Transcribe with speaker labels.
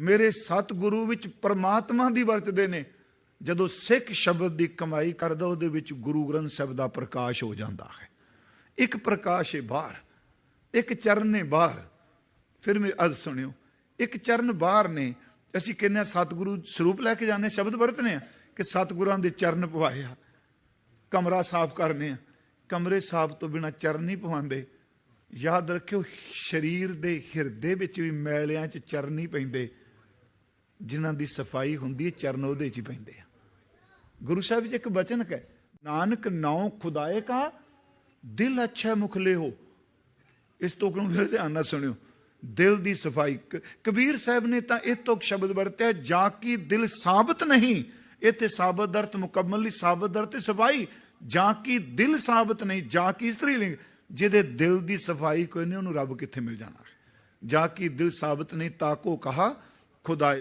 Speaker 1: ਮੇਰੇ ਸਤਿਗੁਰੂ ਵਿੱਚ ਪਰਮਾਤਮਾ ਦੀ ਵਰਤਦੇ ਨੇ। ਜਦੋਂ ਸਿੱਖ ਸ਼ਬਦ ਦੀ ਕਮਾਈ ਕਰਦਾ ਉਹਦੇ ਵਿੱਚ ਗੁਰੂ ਗ੍ਰੰਥ ਸਾਹਿਬ ਦਾ ਪ੍ਰਕਾਸ਼ ਹੋ ਜਾਂਦਾ ਹੈ। ਇੱਕ ਪ੍ਰਕਾਸ਼ ਹੈ ਬਾਹਰ ਇੱਕ ਚਰਨ ਨੇ ਬਾਹਰ। ਫਿਰ ਮੈਂ ਅਦ ਸੁਣਿਓ ਇੱਕ ਚਰਨ ਬਾਹਰ ਨੇ। ਅਸੀਂ ਕਹਿੰਦੇ ਹਾਂ ਸਤਿਗੁਰੂ ਸਰੂਪ ਲੈ ਕੇ ਜਾਂਦੇ ਹਾਂ, ਸ਼ਬਦ ਵਰਤਨੇ ਆ ਕਿ ਸਤਿਗੁਰਾਂ ਦੇ ਚਰਨ ਪਵਾਏ ਆ। ਕਮਰਾ ਸਾਫ਼ ਕਰਨੇ ਆ। ਕਮਰੇ ਸਾਫ਼ ਤੋਂ ਬਿਨਾ ਚਰਨ ਨਹੀਂ ਪਵਾਉਂਦੇ। ਯਾਦ ਰੱਖਿਓ ਸਰੀਰ ਦੇ ਹਿਰਦੇ ਵਿੱਚ ਵੀ ਮੈਲਿਆਂ 'ਚ ਚਰਨ ਨਹੀਂ ਪੈਂਦੇ। ਜਿਨ੍ਹਾਂ ਦੀ ਸਫ਼ਾਈ ਹੁੰਦੀ ਹੈ, ਚਰਨ ਉਹਦੇ 'ਚ ਹੀ ਪੈਂਦੇ ਆ। ਗੁਰੂ ਸਾਹਿਬ ਜੀ ਇੱਕ ਬਚਨ ਹੈ ਨਾਨਕ ਨਾਉ ਖੁਦਾਏ ਕਾ, ਦਿਲ ਅੱਛਾ ਮੁਖਲੇ ਹੋ ਇਸ ਤੁਕ ਨੂੰ ਫਿਰ ਧਿਆਨ ਨਾਲ ਸੁਣਿਓ, ਦਿਲ ਦੀ ਸਫ਼ਾਈ। ਕਬੀਰ ਸਾਹਿਬ ਨੇ ਤਾਂ ਇਹ ਤੁਕ ਸ਼ਬਦ ਵਰਤਿਆ, ਜਾ ਕੀ ਦਿਲ ਸਾਬਤ ਨਹੀਂ ਇੱਥੇ ਸਾਬਤ ਦਾ ਮੁਕੰਮਲ ਲਈ ਸਾਬਤ ਦਾ ਸਫ਼ਾਈ। ਜਾ ਕੀ ਦਿਲ ਸਾਬਤ ਨਹੀਂ, ਜਾ ਕੀ ਇਸਤਰੀ ਲਿੰਗ, ਜਿਹਦੇ ਦਿਲ ਦੀ ਸਫ਼ਾਈ ਕੋਈ ਨਹੀਂ, ਉਹਨੂੰ ਰੱਬ ਕਿੱਥੇ ਮਿਲ ਜਾਣਾ। ਜਾ ਕੀ ਦਿਲ ਸਾਬਤ ਨਹੀਂ ਤਾਕੋ ਕਹਾ, ਖੁਦਾਏ